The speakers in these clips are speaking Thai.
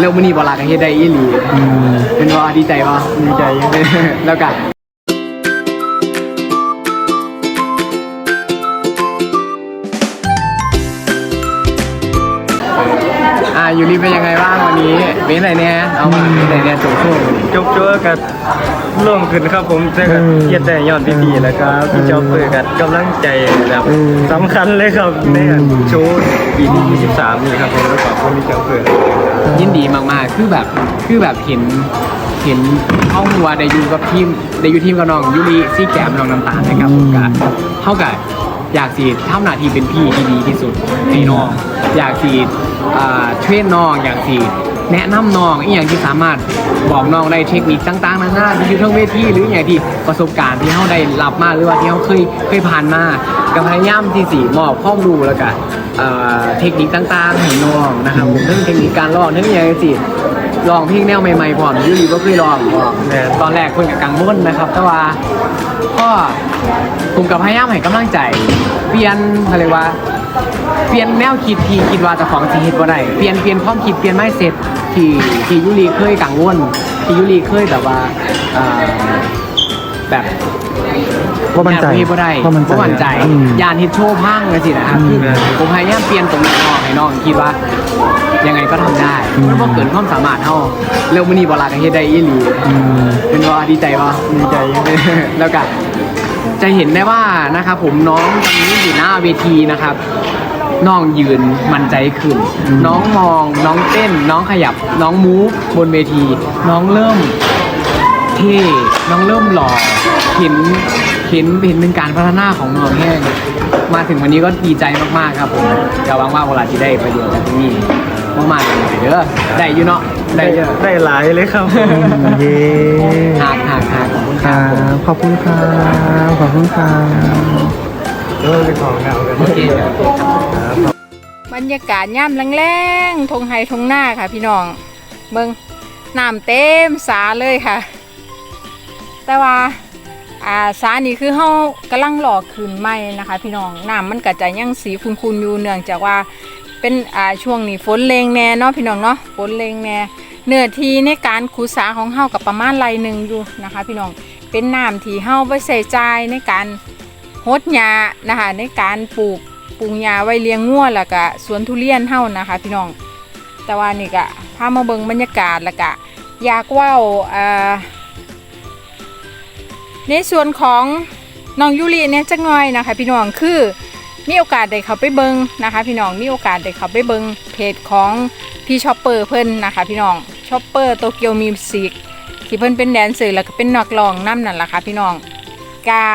แล้วมื้อนี้บ่ลาก็เฮ็ดได้อีหลีอืมเป็นว่าดีใจป่ะดีใจอยู่แล้วกันอ่ายูริเป็นยังไงบ้างวันนี้เป็นไหนเนี่ยเอามาเป็นไหนเนี่ยโจโช่วงจบจัวกับร่วมขึ้นครับผมจะกับเกียรติได้ยอดพี่ๆแล้วก็พี่จอบเปิดกับกำลังใจแบบสำคัญเลยครับในการโชว์ปีที่23นี่ครับผมแล้วขอบคุณพี่จอบเปิด ยินดีมากๆ คือแบบคือแบบเห็นเห็นเข้าหัวได้อยู่กับทีมได้อยู่ทีมกับน้องยูริซี่แกมน้องน้ำตาลนะครับผมก็เท่ากับอยากสิทำหน้าที่เป็นพี่ที่ดีที่สุดให้น้องอยากสิอ่าเทรนน้องอยากสิ แนะนำน้องอีกอย่างที่สามารถบอกน้องได้เทคนิคต่างๆนานาที่อยู่ทั้งเวทีหรืออย่างที่ประสบการณ์ที่เขาได้รับมาหรือว่าที่เขาเคยเคยผ่านมาก็พยายามที่สิมอบข้อมูลแล้วก็เทคนิคต่างๆให้น้องนะครับผมเรื่องเทคนิคการร้องเรื่องอย่างสิลองเพลงแนวใหม่ๆพร้อมยูรีก็เคยลองตอนแรกคนกับกังวลนะครับ แต่ว่าก็ผมกับพยายามให้กำลังใจ เปลี่ยนอะไรว่า เปลี่ยนแนวคิดที่คิดว่าเจะของสิเฮ็ดบ่ได้เปลี่ยนเปลี่ยนความคิดเปลี่ยนไมเซ็ตที่ที่ยูรีเคยกังวลที่ยูรีเคยแบบว่าเอ่อแบบว่ามั่นใจอยกเฮ็ดบ่ได้ว่ามั่นใจบ่มั่นใจอืม ยานเฮ็ดโชว์พังจังซี่นะครับอืมคือผมพยายามเปลี่ยนตรงนี้น้องให้น้องคิดว่า ยังไงก็ทำได้อืมมันบ่เกินความสามารถเฮาแล้วมื้อนี้บ่ลาก็เฮ็ดได้อีหลี อืม เป็นว่าดีใจป่ะดีใจ แล้วก็ จะเห็นได้ว่านะครับผมน้องตอนนี้อยู่หน้าเวทีนะครับ น้องยืนมั่นใจขึ้น น้องมองน้องเต้น น้องขยับ น้องมูฟบนเวที น้องเริ่มเท่น้องเริ่มหล่อเห็นเห็นเห็นเป็นการพัฒนาของน้องแห้งมาถึงวันนี้ก็ดีใจมากๆครับผมก็หวังว่าเวลาที่ได้ประโยชน์จากที่นี่มากๆเลยเด้อได้อยู่เนาะได้เยอะได้หลายเลยครับเย้หากหากหากขอบ ครับ ขอบคุณครับ ขอบคุณครับเริ่มเป็นของเรากันโอเคครับบรรยากาศย่ำแรงๆทงไฮทงหน้าค่ะ พี่น้องเบิงน้ำเต็มสาเลยค่ะ แต่ว่าอ่าสานี่คือเฮากำลังหลอกคืนไหมนะคะ พี่น้องน้ำมันกระจายยังสีคุณๆอยู่เนื่องจากว่าเป็นอ่าช่วงนี้ฝนเลงแน่เนาะพี่น้องเนาะฝนเลงแน่เนื้อที่ในการขุดสาของเฮากับประมาณไรหนึ่งอยู่นะคะ พี่น้อง เป็นน้ำที่เฮาไปใส่ใจายในการหดหญ้านะคะในการปลูกปลูกหญ้าไว้เลี้ยงงัวแล้วก็สวนทุเรียนเฮานะคะ พี่น้อง แต่ว่านี่ก็พามาเบิ่งบรรยากาศแล้วก็อยากว่าอ่อในส่วนของน้องยูรีเนี่ยจักหน่อยนะคะ พี่น้องคือมีโอกาสได้เขาไปเบิงนะคะ พี่น้องมีโอกาสได้เขาไปเบิงเพจของพี่ชอปเปอร์เพิ่นนะคะ พี่น้องชอปเปอร์โตเกียวมิวสิก ที่เพิ่นเป็นแดนเซอร์แล้วก็เป็นนักร้องนำนั่นแหละค่ะพี่น้องกะ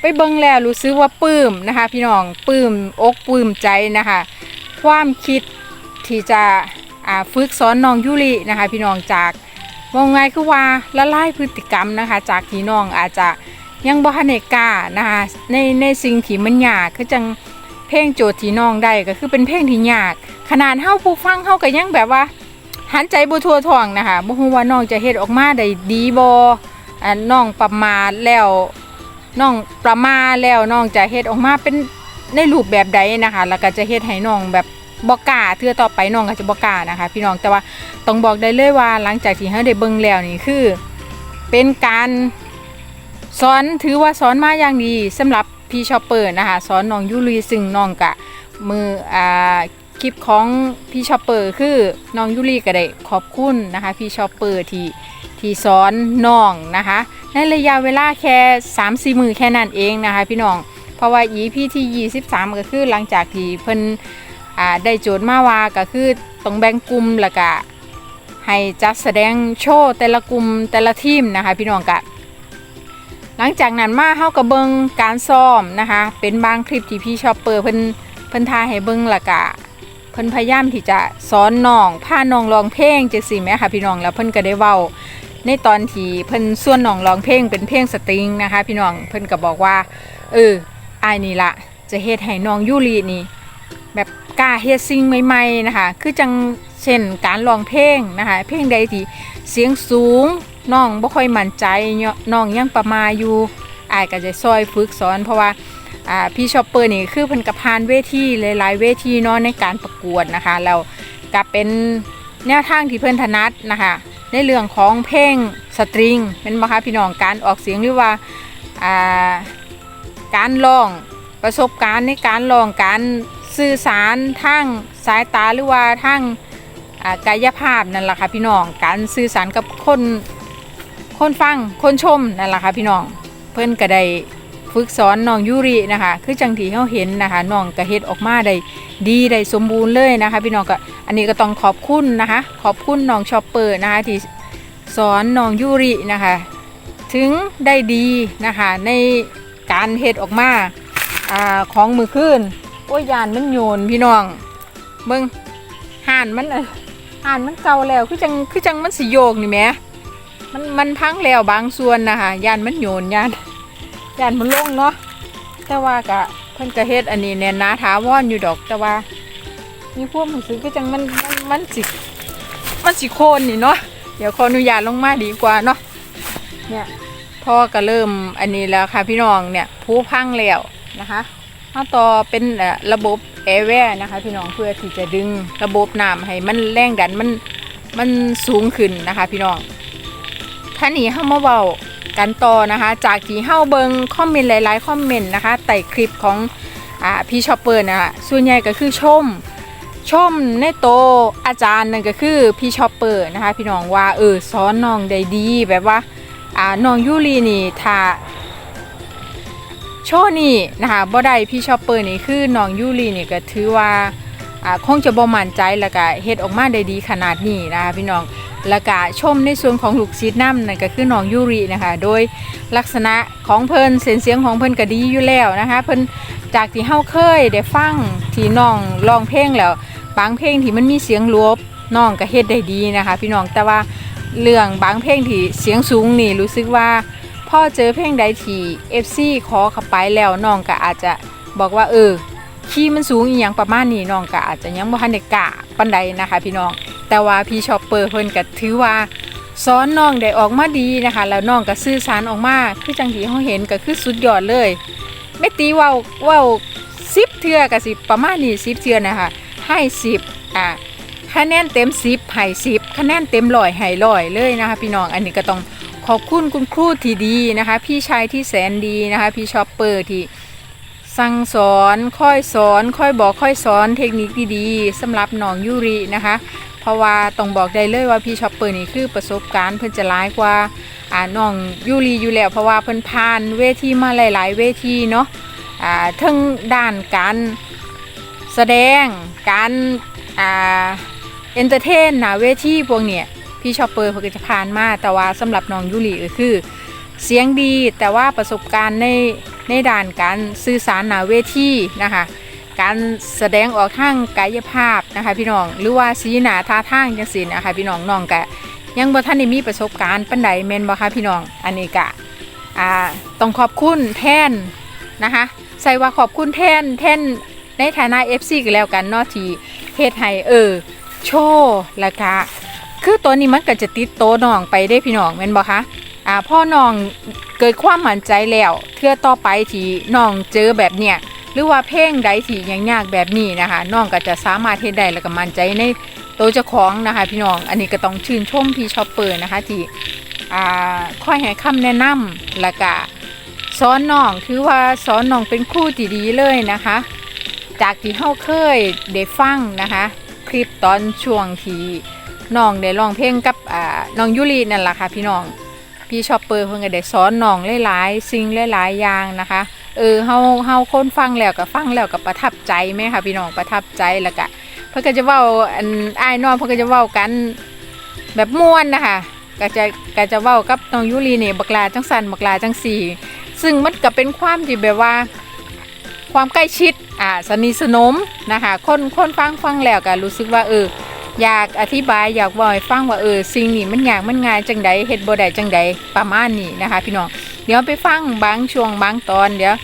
ไปเบิ่งแล้วรู้สึกว่าปลื้มนะคะ พี่น้องปลื้มอกปลื้มใจนะคะ ความคิดที่จะอ่าฝึกสอนน้องยุรินะคะ พี่น้องจากว่าไงคือว่าละลายพฤติกรรมนะคะ จากที่น้องอาจจะยังบ่ทันได้กล้านะคะในในสิ่งที่มันยากคือจังเพลงโจทย์ที่น้องได้ก็คือเป็นเพลงที่ยาก ขนาดเฮาผู้ฟังเฮาก็ยังแบบว่า หันใจบ่ทั่วท้องนะคะบ่ฮู้ว่าน้องจะเฮ็ดออกมาได้ดีบ่อ่าน้องประมาทแล้วน้องประมาแล้วน้องจะเฮ็ดออกมาเป็นในรูปแบบใดนะคะ แล้วก็จะเฮ็ดให้น้องแบบบอกล้าเทื่อต่อไปน้องก็จะบอกล้านะคะ พี่น้องแต่ว่าต้องบอกได้เลยว่าหลังจากที่เฮาได้เบิ่งแล้วนี่คือ เป็นการสอนถือว่าสอนมาอย่างดีสำหรับพี่ชอปเปอร์นะคะสอนน้องยูรีซึ่งน้องกะมืออ่า คลิปของพี่ชอปเปอร์คือน้องยูรีก็ได้ขอบคุณนะคะพี่ชอปเปอร์ที่ที่สอนน้องนะคะ ในระยะเวลาแค่3 4มือแค่นั้นเองนะคะ พี่น้องเพราะว่า EP ที่23 ก็คือหลังจากที่เพิ่นได้โจทย์มาว่าก็คือต้องแบ่งกลุ่มแล้วก็ให้จัดแสดงโชว์แต่ละกลุ่มแต่ละทีมนะคะ พี่น้องกะหลังจากนั้นมาเฮาก็เบิงการซ้อมนะคะ เป็นบางคลิปที่พี่ชอปเปอร์เพิ่นเพิ่นทาให้เบิงละกะ เพิ่นพยายามที่จะสอนน้องพาน้องร้องเพลงจังซี่แหมค่ะพี่น้องแล้วเพิ่นก็ได้เว้าในตอนที่เพิ่นส่วนน้องร้องเพลงเป็นเพลงสตริงนะคะ พี่น้องเพิ่นก็บอกว่า เอออายนี่ละจะเฮ็ดให้น้องยูรีนี่แบบกล้าเฮ็ดสิ่งใหม่ๆนะคะ คือจังเช่นการร้องเพลงนะคะ เพลงใดที่เสียงสูงน้องบ่ค่อยมั่นใจน้องยังประมาอยู่อายก็จะซอยฝึกสอนเพราะว่า พี่ชอปเปอร์นี่คือเพิ่นกับพานเวทีหลายๆเวทีเนาะในการประกวดนะคะแล้วก็เป็นแนวทางที่เพิ่นถนัดนะคะในเรื่องของเพลงสตริงเป็นบ่คะพี่น้องการออกเสียงหรือว่าการร้องประสบการณ์ในการร้องการสื่อสารทางสายตาหรือว่าทางกายภาพนั่นแหละค่ะพี่น้องการสื่อสารกับคนคนฟังคนชมนั่นแหละค่ะพี่น้องเพิ่อนก็ได้ ฝึกสอนน้องยูรินะคะ คือจังที่เฮาเห็นนะคะน้องก็เฮ็ดออกมาได้ดีได้สมบูรณ์เลยนะคะ พี่น้องก็อันนี้ก็ต้องขอบคุณนะคะ ขอบคุณน้องชอปเปอร์นะคะที่สอนน้องยูรินะคะ ถึงได้ดีนะคะในการเฮ็ดออกมาอของมือขึ้นโอ้ยยานมันโยนพี่น้องเบิ่งห่านมันห่านมันเก่าแล้วคือจังคือจังมันสิโยกนี่แหมมันมันพังแล้วบางส่วนนะคะยานมันโยนยาน ยานมันลงเนาะแต่ว่ากะเพิ่นก็เฮ็ดอันนี้แน่นหนาถาวรออยู่ดอกแต่ว่า มีพวกมันซื้อคือจังมันมันมันสิมันสิโคนนี่เนาะเดี๋ยวขออนุญาตลงมาดีกว่าเนาะเนี่ยพ่อก็เริ่มอันนี้แล้วค่ะพี่น้องเนี่ยผู้พังแล้วนะคะเอาต่อเป็นระบบแอร์แวร์นะคะ พี่น้องเพื่อที่จะดึงระบบน้ำให้มันแรงดันมันมันสูงขึ้นนะคะ พี่น้องท่านี้เข้ามาเบา กันต่อนะคะ จากที่เข้าเบิงคอมเมนต์หลายๆคอมเมนต์นะคะใต้คลิปของอพี่ชอปเปอร์นะคะส่วนใหญ่ก็คือชมชมในโตอาจารย์นั่นก็คือพี่ชอปเปอร์นะคะ พี่น้องว่าเออสอนน้องได้ดีแบบว่าอ่าน้องยูรีนี่ถ้าโชนี่นะคะบ่ได้พี่ชอปเปอร์นี่คือน้องยูรีนี่ก็ถือว่าอ่าคงจะบ่มั่นใจแล้วก็เฮ็ดออกมาได้ดีขนาดนี้นะคะพี่น้อง แล้วก็ชมในส่วนของลูกศิษย์นำนั่นก็คือน้องยูรีนะคะ โดยลักษณะของเพิ่นเสียงเสียงของเพิ่นก็ดีอยู่แล้วนะคะ เพิ่นจากที่เฮาเคยได้ฟังที่น้องร้องเพลงแล้วบางเพลงที่มันมีเสียงรวบน้องก็เฮ็ดได้ดีนะคะ พี่น้องแต่ว่าเรื่องบางเพลงที่เสียงสูงนี่รู้สึกว่าพ่อเจอเพลงใดที่ FC ขอเข้าไปแล้วน้องก็อาจจะบอกว่าเออ คีย์มันสูงอีหยังประมาณนี้น้องก็อาจจะยังบ่ทันได้กล้าปานใดนะคะ พี่น้อง แต่ว่าพี่ชอปเปอร์เพิ่นก็ถือว่าสอนน้องได้ออกมาดีนะคะ แล้วน้องก็สื่อสารออกมาคือจังที่เฮาเห็นก็คือสุดยอดเลยไม่ตีเว้าเว้า10เทื่อก็สิประมาณนี้10เทื่อนะคะให้สิบอะคะแนนเต็มสิบให้สิบคะแนนเต็มร้อยให้ร้อยเลยนะคะ พี่น้องอันนี้ก็ต้องขอบคุณคุณครูที่ดีนะคะ พี่ชายที่แสนดีนะคะ พี่ชอปเปอร์ที่ สั่งสอนค่อยสอนค่อยบอกค่อยสอนเทคนิคดีๆสำหรับน้องยูรินะคะ เพราะว่าต้องบอกได้เลยว่าพี่ช็อปเปอร์นี่คือประสบการณ์เพิ่นจะร้ายกว่าอ่าน้องยูริอยู่แล้วเพราะว่าเพิ่นผ่านเวทีมาหลาย ๆ เวทีเนาะอ่าทั้งด้านการแสดงการอ่าเอนเตอร์เทนหนาเวทีพวกเนี่ยพี่ชอปเปอร์เพิ่นจะผ่านมาแต่ว่าสำหรับน้องยูริก็คือ เสียงดีแต่ว่าประสบการณ์ใน ในด้านการสื่อสารหนาเวทีนะคะการแสดงออกทางกายภาพนะคะพี่น้องหรือว่าสีหนาท่าทางจังซี่นะคะพี่น้องน้องกะยังบ่ทันได้มีประสบการณ์ปานใดแม่นบ่คะพี่น้องอันนี้กะอ่าต้องขอบคุณแทนนะคะใส่ว่าขอบคุณแทนแทนในฐานะ FC ก็แล้วกันนาะที่เฮ็ดให้เออ โชว์ล้วก็คือตัวนี้มันก็จะติดโตน้องไปได้พี่น้องแม่นบ่คะ อ่าพ่อน้องเกิดความมั่นใจแล้วเทื่อต่อไปที่น้องเจอแบบเนี้ยหรือว่าเพลงใดที่ยังยากแบบนี้นะคะน้องก็จะสามารถเฮ็ดได้แล้วก็มั่นใจในตัวเจ้าของนะคะพี่น้องอันนี้ก็ต้องชื่นชมพี่ชอปเปอร์นะคะที่อ่าคอยให้คำแนะนำแล้วก็สอนน้องถือว่าสอนน้องเป็นครูที่ดีเลยนะคะ จากที่เฮาเคยได้ฟังนะคะ คลิปตอนช่วงที่น้องได้ร้องเพลงกับอ่าน้องยุรีนั่นแหละค่ะพี่น้อง พี่ชอปเปอร์เพิ่นก็ได้สอนน้องหลายๆสิ่งหลายๆอย่างนะคะ เออเฮาเฮาคนฟังแล้วก็ฟังแล้วก็ประทับใจไหมคะพี่น้องประทับใจแล้วก็เพิ่นก็จะเว้าอันอ้ายน้องเพิ่นก็จะเว้ากันแบบม่วนนะคะก็จะก็จะเว้ากับน้องยุรีนี่บักลาจังสันบักลาจังสี่ ซึ่งมันก็เป็นความที่แบบว่า ความใกล้ชิดอ่าสนิทสนมนะคะคนคนฟังฟังแล้วก็รู้สึกว่าเออ อยากอธิบายอยากบอกให้ฟังว่าเออสิ่งนี้มันยากมันง่ายจังใดเฮ็ดบ่ได้จังใดประมาณนี้นะคะ พี่น้องเดี๋ยวไปฟังบางช่วงบางตอนเดี๋ยว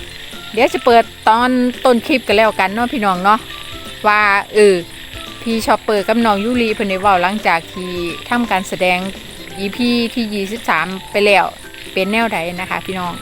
เดี๋ยวจะเปิดตอนต้นคลิปกันแล้วกันเนาะพี่น้องเนาะว่าเออพี่ชอปเปอร์กับน้องยูรีเพิ่นได้เว้าหลังจากที่ทำการแสดง EP ที่ 23 ไปแล้วเป็นแนวใดนะคะ พี่น้อง